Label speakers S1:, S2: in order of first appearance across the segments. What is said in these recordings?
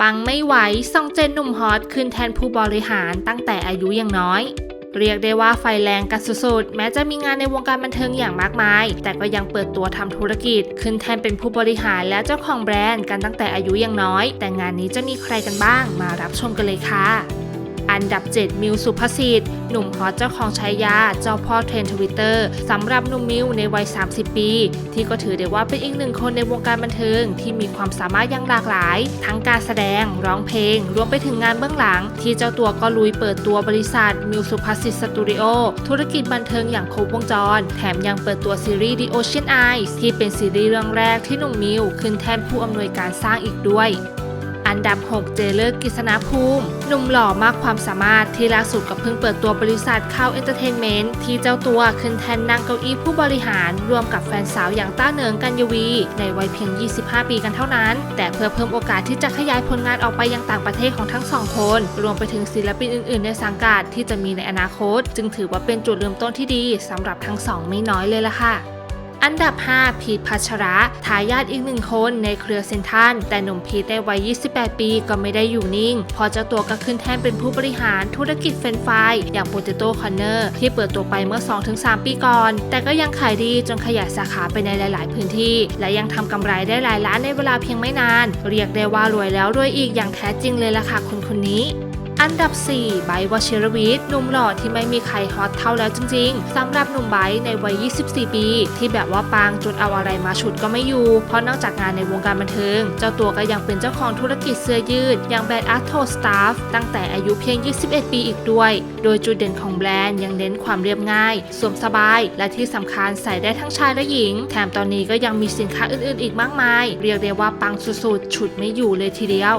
S1: ปังไม่ไหวซองเจนหนุ่มฮอตขึ้นแทนผู้บริหารตั้งแต่อายุยังน้อย เรียกได้ว่าไฟแรงกันสุดๆ แม้จะมีงานในวงการบันเทิงอย่างมากมาย แต่ก็ยังเปิดตัวทำธุรกิจ ขึ้นแทนเป็นผู้บริหารและเจ้าของแบรนด์กันตั้งแต่อายุยังน้อย แต่งานนี้จะมีใครกันบ้าง มารับชมกันเลยค่ะ อันดับ 7 มิวสุภสิทธิ์หนุ่มฮอตเจ้าของฉายา เจ้าพ่อเทรนทวิตเตอร์สำหรับหนุ่มมิวในวัย 30 ปี ที่ก็ถือได้ว่าเป็นอีกหนึ่งคนในวงการบันเทิงที่มีความสามารถอย่างหลากหลาย ทั้งการแสดง ร้องเพลง รวมไปถึงงานเบื้องหลัง ที่เจ้าตัวก็ลุยเปิดตัวบริษัทมิวสุภสิทธิ์สตูดิโอธุรกิจบันเทิงอย่างครบวงจร แถมยังเปิดตัวซีรีส์ The Ocean Eyes ที่เป็นซีรีส์เรื่องแรกที่หนุ่มมิวขึ้นแทนผู้อำนวยการสร้างอีกด้วย อันดับ 6 เจเลิกกิษณภูมิ หนุ่มหล่อมากความสามารถที่ล่าสุดก็เพิ่งเปิดตัวบริษัทเข้าเอนเตอร์เทนเมนต์ที่เจ้าตัวขึ้นแทนนั่งเก้าอี้ผู้บริหาร รวมกับแฟนสาวอย่างต้าเนิงกัญญวี ในวัยเพียง 25 ปีกันเท่านั้น แต่เพื่อเพิ่มโอกาสที่จะขยายผลงานออกไปยังต่างประเทศของทั้งสองคน รวมไปถึงศิลปินอื่น ๆ ในสังกัดที่จะมีในอนาคต จึงถือว่าเป็นจุดเริ่มต้นที่ดีสำหรับทั้งสองไม่น้อยเลยล่ะค่ะ อันดับ 5 พีทพัชระ ทายาทอีกหนึ่งคนในเครือเซนทันแต่หนุ่มพีทในวัย 28 ปีก็ไม่ได้อยู่นิ่ง พอเจ้าตัวก็ขึ้นแท่นเป็นผู้บริหารธุรกิจเฟรนฟรายอย่าง Potato Corner ที่เปิดตัวไปเมื่อ 2-3 ปีก่อน แต่ก็ยังขายดีจนขยายสาขาไปในหลาย ๆ พื้นที่ และยังทำกำไรได้หลายล้านในเวลาเพียงไม่นาน เรียกได้ว่ารวยแล้วรวยอีกอย่างแท้จริงเลยล่ะค่ะคนคนนี้ อันดับ 4 ไบร์ทวชิรวิทย์หนุ่มหล่อที่ไม่มีใครฮอตเท่าแล้วจริงๆสำหรับหนุ่มไบร์ในวัย 24 ปี ที่แบบว่าปางจนเอาอะไรมาฉุดก็ไม่อยู่ เพราะนอกจากงานในวงการบันเทิง เจ้าตัวก็ยังเป็นเจ้าของธุรกิจเสื้อยืด อย่างแบรนด์อาร์โทสตาฟตั้งแต่อายุเพียง 21 ปีอีกด้วย โดยจุดเด่นของแบรนด์ยังเน้นความเรียบง่าย สวมสบาย และที่สำคัญใส่ได้ทั้งชายและหญิง แถมตอนนี้ก็ยังมีสินค้าอื่นๆ อีกมากมาย เรียกได้ว่าปังสุดๆฉุดไม่อยู่เลยทีเดียว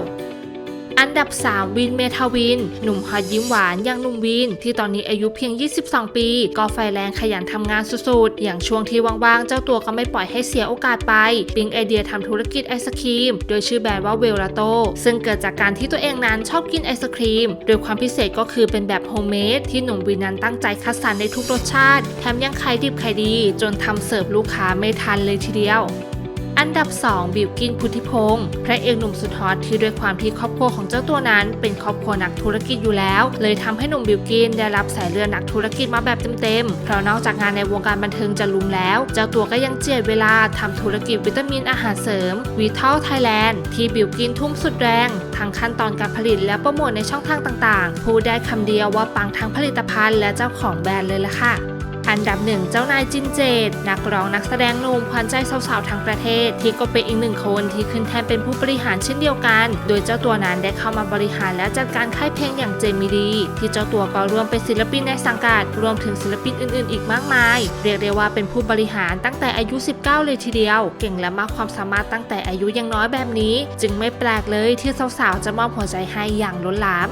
S1: อันดับ 3 วินเมทาวิน หนุ่มฮอตยิ้มหวานอย่างหนุ่มวิน ที่ตอนนี้อายุเพียง 22 ปี ก็ไฟแรงขยันทำงานสุดๆ อย่างช่วงที่ว่างๆ เจ้าตัวก็ไม่ปล่อยให้เสียโอกาสไป ปิ๊งไอเดียทำธุรกิจไอศครีม โดยชื่อแบรนด์ว่าเวลลาโต ซึ่งเกิดจากการที่ตัวเองนั้นชอบกินไอศครีม โดยความพิเศษก็คือเป็นแบบโฮมเมดที่หนุ่มวินนั้นตั้งใจคัดสรรในทุกรสชาติ แถมยังขายดิบขายดี จนทำเสิร์ฟลูกค้าไม่ทันเลยทีเดียว อันดับ 2 บิวกินพุทธิพงศ์พระเอกหนุ่มสุดฮอตที่ด้วยความที่ครอบครัวของเจ้าตัวนั้น เป็นครอบครัวนักธุรกิจอยู่แล้ว เลยทำให้หนุ่มบิวกินได้รับสายเลือดนักธุรกิจมาแบบเต็มๆ เพราะนอกจากงานในวงการบันเทิงจะลุมแล้ว เจ้าตัวก็ยังเจียดเวลาทำธุรกิจวิตามินอาหารเสริมวิทัลไทยแลนด์ที่บิวกินทุ่มสุดแรง ทั้งขั้นตอนการผลิตและโปรโมทในช่องทางต่างๆพูดได้คำเดียวว่าปังทั้งผลิตภัณฑ์และเจ้าของแบรนด์เลยล่ะค่ะ อันดับหนึ่งเจ้านายจินเจตนักร้องนักแสดงหนุ่มขวัญใจสาวๆทั้งประเทศ ที่ก็เป็นอีกหนึ่งคนที่ขึ้นแทนเป็นผู้บริหารเช่นเดียวกัน โดยเจ้าตัวนั้นได้เข้ามาบริหารและจัดการค่ายเพลงอย่างเจมิดีที่เจ้าตัวก็รวมเป็นศิลปินในสังกัด รวมถึงศิลปินอื่นๆ อีกมากมาย เรียกได้ว่าเป็นผู้บริหารตั้งแต่อายุ 19 เลยทีเดียว เก่งและมากความสามารถตั้งแต่อายุยังน้อยแบบนี้ จึงไม่แปลกเลยที่สาวๆจะมอบหัวใจให้อย่างล้นหลาม